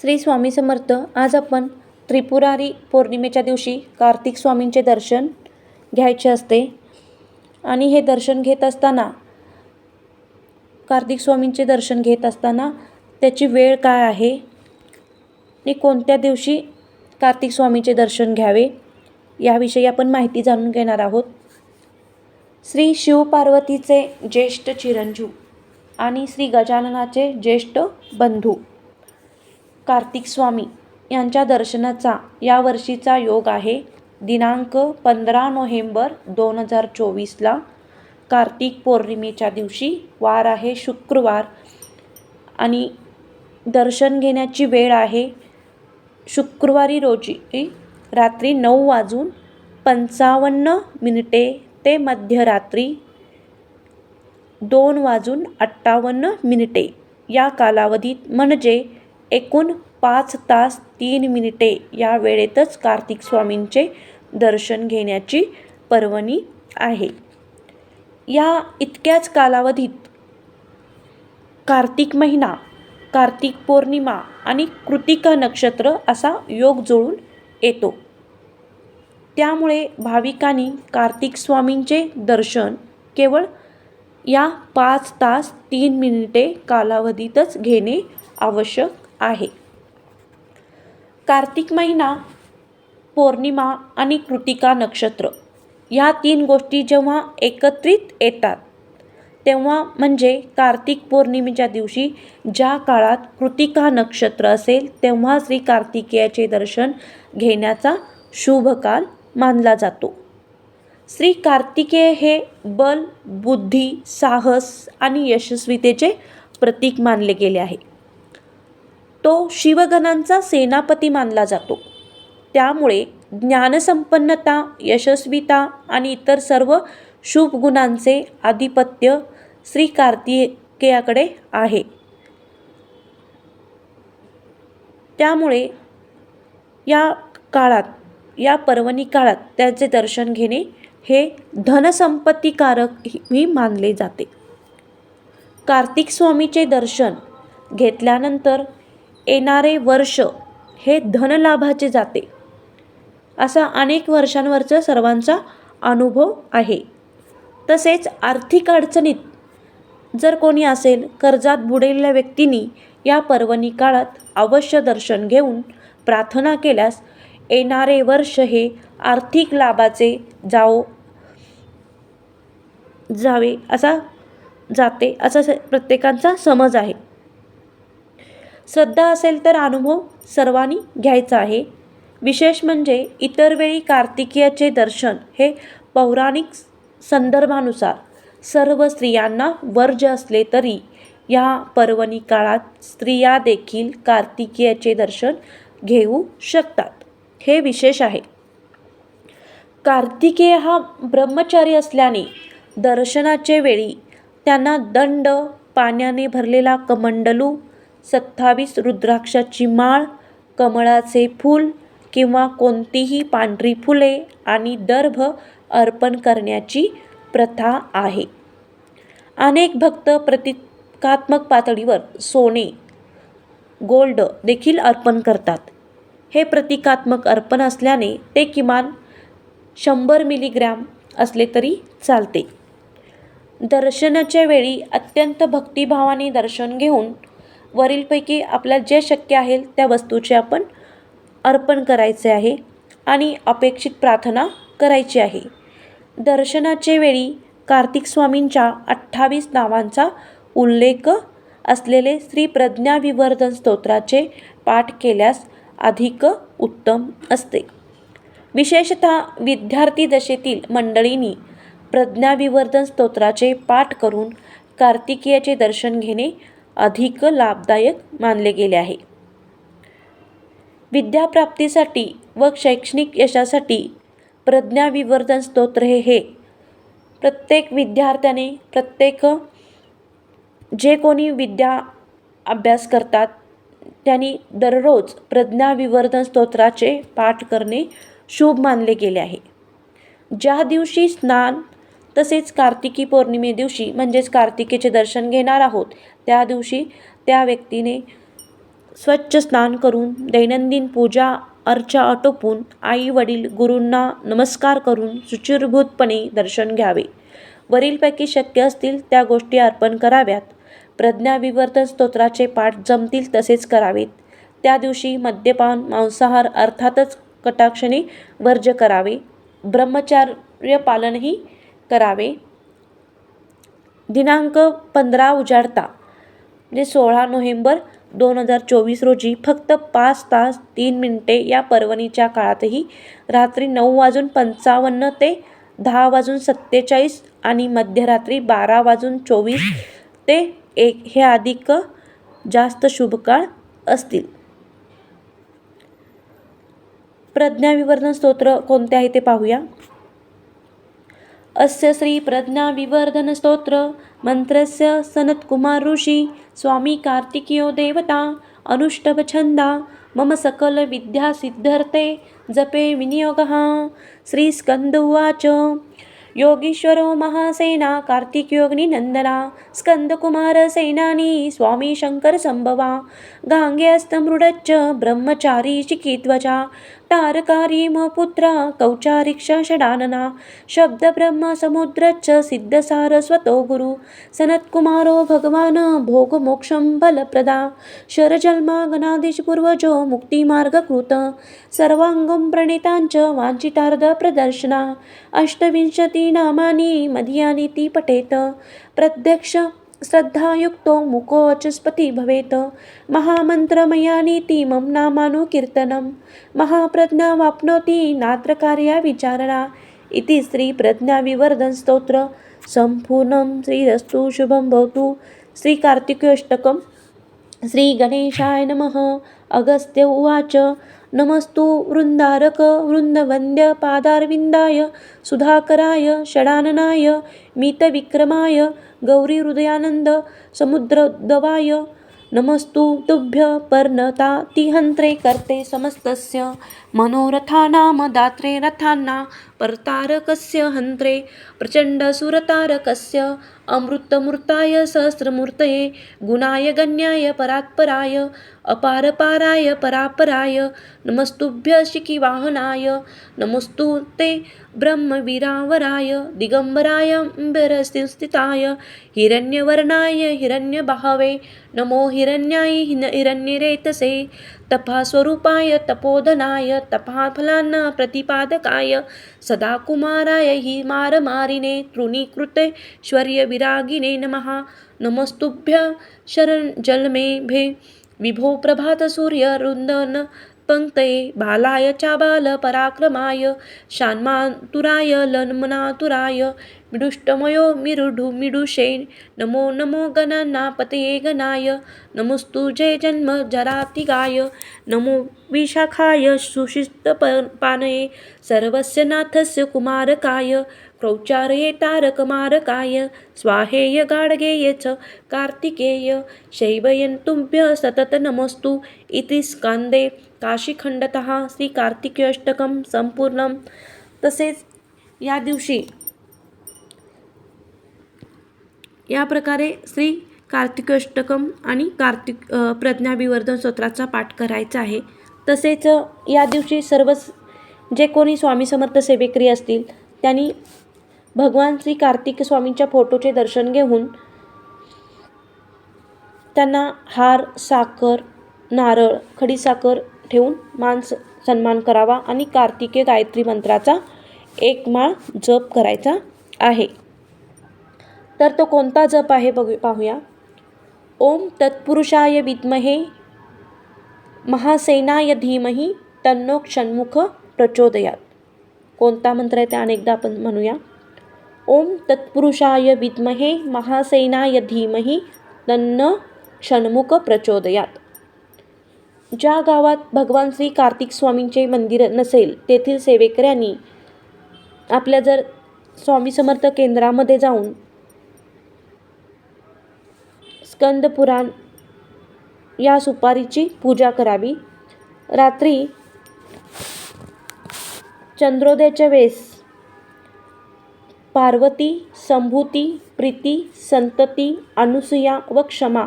श्री स्वामी समर्थ. आज आपण त्रिपुरारी पौर्णिमेच्या दिवशी कार्तिक स्वामींचे दर्शन घ्यायचे असते. आणि हे दर्शन घेत असताना कार्तिक स्वामींचे दर्शन घेत असताना त्याची वेळ काय आहे? आणि कोणत्या दिवशी कार्तिक स्वामींचे दर्शन घ्यावे? याविषयी आपण माहिती जाणून घेणार आहोत. श्री शिवपार्वतीचे ज्येष्ठ चिरंजीव आणि श्री गजाननाचे ज्येष्ठ बंधू. कार्तिक स्वामी यांच्या दर्शनाचा यावर्षीचा योग आहे. दिनांक पंधरा नोव्हेंबर दोन हजार चोवीसला कार्तिक पौर्णिमेच्या दिवशी वार आहे शुक्रवार. आणि दर्शन घेण्याची वेळ आहे शुक्रवारी रोजी रात्री नऊ वाजून पंचावन्न मिनिटे ते मध्यरात्री दोन वाजून अठ्ठावन्न मिनिटे या कालावधीत म्हणजे एकूण पाच तास तीन मिनिटे या वेळेतच कार्तिक स्वामींचे दर्शन घेण्याची पर्वणी आहे. या इतक्याच कालावधीत कार्तिक महिना कार्तिक पौर्णिमा आणि कृतिका नक्षत्र असा योग जुळून येतो. त्यामुळे भाविकांनी कार्तिक स्वामींचे दर्शन केवळ या पाच तास तीन मिनिटे कालावधीतच घेणे आवश्यक आहे. कार्तिक महिना पौर्णिमा आणि कृतिका नक्षत्र या तीन गोष्टी जेव्हा एकत्रित येतात तेव्हा म्हणजे कार्तिक पौर्णिमेच्या दिवशी ज्या काळात कृतिका नक्षत्र असेल तेव्हा श्री कार्तिकेयाचे दर्शन घेण्याचा शुभ काल मानला जातो. श्री कार्तिकेय हे बल बुद्धी साहस आणि यशस्वीतेचे प्रतीक मानले गेले आहे. तो शिवगणांचा सेनापती मानला जातो. त्यामुळे ज्ञानसंपन्नता यशस्वीता आणि इतर सर्व शुभ गुणांचे आधिपत्य श्री कार्तिकेयाकडे आहे. त्यामुळे या काळात या पर्वणी काळात त्याचे दर्शन घेणे हे धनसंपत्तीकारक ही मानले जाते. कार्तिक स्वामीचे दर्शन घेतल्यानंतर येणारे वर्ष हे धनलाभाचे जाते. असा अनेक वर्षांवरचा सर्वांचा अनुभव आहे. तसेच आर्थिक अडचणीत जर कोणी असेल कर्जात बुडेलेल्या व्यक्तींनी या पर्वणी काळात अवश्य दर्शन घेऊन प्रार्थना केल्यास येणारे वर्ष हे आर्थिक लाभाचे जाओ जावे असा जाते असा स- प्रत्येकांचा समज आहे. श्रद्धा असेल तर अनुभव सर्वांनी घ्यायचा आहे. विशेष म्हणजे इतर वेळी कार्तिकीयाचे दर्शन हे पौराणिक संदर्भानुसार सर्व स्त्रियांना वर्ज असले तरी या पर्वणी काळात स्त्रिया देखील कार्तिकीयाचे दर्शन घेऊ शकतात. हे विशेष आहे. कार्तिकेय हा ब्रह्मचारी असल्याने दर्शनाचे वेळी त्यांना दंड पाण्याने भरलेला कमंडलू सत्तावीस रुद्राक्षाची माळ कमळाचे फूल किंवा कोणतीही पांढरी फुले आणि दर्भ अर्पण करण्याची प्रथा आहे. अनेक भक्त प्रतिकात्मक पातळीवर सोने गोल्ड देखील अर्पण करतात. हे प्रतिकात्मक अर्पण असल्याने ते किमान शंभर मिलीग्रॅम असले तरी चालते. दर्शनाच्या वेळी अत्यंत भक्तिभावाने दर्शन घेऊन वरीलपैकी आपल्याला जे शक्य आहे त्या वस्तूचे आपण अर्पण करायचे आहे आणि अपेक्षित प्रार्थना करायची आहे. दर्शनाचे वेळी कार्तिक स्वामींच्या अठ्ठावीस नावांचा उल्लेख असलेले श्री प्रज्ञाविवर्धन स्तोत्राचे पाठ केल्यास अधिक उत्तम असते. विशेषतः विद्यार्थी दशेतील मंडळींनी प्रज्ञाविवर्धन स्तोत्राचे पाठ करून कार्तिकीयाचे दर्शन घेणे अधिक लाभदायक मानले गेले आहे. विद्याप्राप्तीसाठी व शैक्षणिक यशासाठी प्रज्ञाविवर्धन स्तोत्र हे हे प्रत्येक विद्यार्थ्याने प्रत्येक जे कोणी विद्या अभ्यास करतात त्यांनी दररोज प्रज्ञाविवर्धन स्तोत्राचे पाठ करणे शुभ मानले गेले आहे. ज्या दिवशी स्नान तसेच कार्तिकी पौर्णिमे दिवशी म्हणजेच कार्तिकेचे दर्शन घेणार आहोत त्या दिवशी त्या व्यक्तीने स्वच्छ स्नान करून दैनंदिन पूजा अर्चा आटोपून आई वडील गुरूंना नमस्कार करून सुचिरभूतपणे दर्शन घ्यावे. वरीलपैकी शक्य असतील त्या गोष्टी अर्पण कराव्यात. प्रज्ञाविवर्तन स्तोत्राचे पाठ जमतील तसेच करावेत. त्या दिवशी मद्यपान मांसाहार अर्थातच कटाक्षणे वर्ज करावे. ब्रह्मचार्य पालनही करावे. दिनांक पंधरा उजाडता म्हणजे सोळा नोव्हेंबर दोन हजार चोवीस रोजी फक्त पाच तास तीन मिनिटे या पर्वणीच्या काळातही रात्री नऊ वाजून पंचावन्न ते दहा वाजून सत्तेचाळीस आणि मध्यरात्री बारा वाजून चोवीस ते एक हे अधिक जास्त शुभकाळ असतील. प्रज्ञाविवर्धन स्तोत्र कोणते आहे ते पाहूया. अस्य श्री प्रज्ञाविवर्धन स्तोत्र मंत्रस्य सनत्कुमार ऋषि स्वामी कार्तिकीयो देवता अनुष्टभ छंदा मम सकल विद्या जपे विनियोगः। श्री स्कंद उवाच योगीश्वरो महासेना कार्तिकयोगिनंदना स्कंदकुमार सेनानी स्वामी शंकर संभवा ब्रह्मचारी चिकित्वचा तारकारीमपुत्रा कौचारिक्ष षडानना शब्दब्रह्म समुद्रच्च सिद्धसारस्वतो गुरु। सनत्कुमारो भगवान भोगमोक्षं बलप्रदा शरजन्मा गणाधीश पूर्वजो मुक्तिमार्गकृत। सर्वाङ्गं प्रणितांच वाञ्छितार्धप्रदर्शना प्रदर्शना। अष्टविंशती नामानि मदीयानि ती पठेत। प्रत्यक्ष श्रद्धायुक्तो मुकोचस्पती भवेत्। महामन्त्रमयानीति मम नामानुकीर्तनं। महाप्रज्ञा वाप्नोति नात्र कार्या विचारणा। इति श्रीप्रज्ञाविवर्धनस्तोत्र। स्तोत्र संपूर्णं श्रीरस्तु शुभं भवतु। श्रीकार्तिकोष्टकं श्रीगणेशाय नमः। अगस्त्य उवाच। नमस्तु वृन्दारक वृन्दवन्द्य पादारविन्दाय सुधाकराय षडाननाय मितविक्रमाय गौरीहृदयानन्द समुद्रदवाय नमस्तु तुभ्य पर्णतातिहन्त्रे कर्ते समस्तस्य मनोरथानां दात्रे रथान्ना परतारकस्य हन्त्रे प्रचण्डसुरतारकस्य अमृतमूर्ताय सहस्रमूर्तये गुणाय गण्याय परात्पराय अपारपाराय परापराय नमस्तुभ्य शिखिवाहनाय नमस्तु ते ब्रह्मवीरावराय दिगंबराय स्थिताय हिरण्यवर्णाय हिरण्यबाहवे नमो हिरण्याय हिन हिरण्यरेतसे तपास्वरूपाय तपोधनाय तपाफलांना प्रतिपादकाय सदा कुमाराय हि मारमारिणे तृणीकृतेश्वर्यविरागिणे नमः। नमस्तुभ्य शरण जलमेभे विभो प्रभातसूर्यरुन्दन पंक्तये बालाय चाबाल पराक्रमाय शान्मातुराय लन्मनातुराय मिडुष्टमयो मिरुडु मिडुषे नमो नमो गणनापतये गणाय नमस्तु जय जन्म जरातिगाय नमो विशाखाय सुशिस्तपानये सर्वस्य नाथस्य कुमारकाय क्रौचारये तारकमारकाय स्वाहेय गाडगेय च कार्तिकेय शैवयन्तुभ्य सतत नमस्तु इति स्कन्दे काशीखण्डतः श्री कार्तिकेयष्टकं तसेच या दिवशी या प्रकारे श्री कार्तिकोष्टकम आणि कार्तिक प्रज्ञाभिवर्धन स्तोत्राचा पाठ करायचा आहे. तसेच या दिवशी सर्व जे कोणी स्वामी समर्थ सेवेकरी असतील त्यांनी भगवान श्री कार्तिक स्वामींच्या फोटोचे दर्शन घेऊन त्यांना हार साखर नारळ खडीसाखर ठेवून मान स- सन्मान करावा आणि कार्तिके गायत्री मंत्राचा एक माळ जप करायचा आहे. तर तो कोणता जप आहे बघू पाहूया. ओम तत्पुरुषाय विद्महे महासेनाय धीमही तन्नो क्षणमुख प्रचोदयात. कोणता मंत्र आहे ते अनेकदा आपण म्हणूया. ओम तत्पुरुषाय विद्महे महासेनाय धीमही तन्न क्षणमुख प्रचोदयात. ज्या गावात भगवान श्री कार्तिक स्वामींचे मंदिर नसेल तेथील सेवेकऱ्यांनी आपल्या जर स्वामी समर्थ केंद्रामध्ये जाऊन स्कंद पुराण या सुपारीची पूजा करावी. रात्री चंद्रोदयाच्या वेळेस पार्वती संभूती प्रीती संतती अनुसूया व क्षमा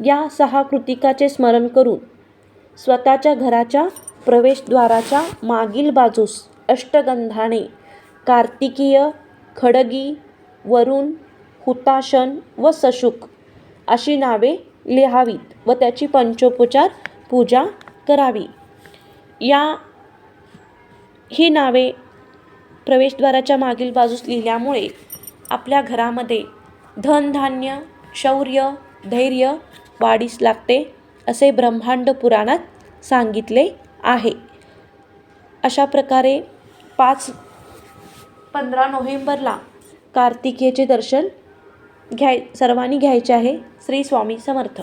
या सहा कृतिकाचे स्मरण करून स्वतःच्या घराच्या प्रवेशद्वाराच्या मागील बाजूस अष्टगंधाने कार्तिकीय खडगी वरुण हुताशन व सशुक अशी नावे लिहावीत व त्याची पंचोपचार पूजा करावी. या ही नावे प्रवेशद्वाराच्या मागील बाजूस लिहिल्यामुळे आपल्या घरामध्ये धनधान्य शौर्य धैर्य वाढीस लागते असे ब्रह्मांड पुराणात सांगितले आहे. अशा प्रकारे पाच पंधरा नोव्हेंबरला कार्तिकेयचे दर्शन घ्याय सर्वांनी घ्यायचे आहे श्री स्वामी समर्थ.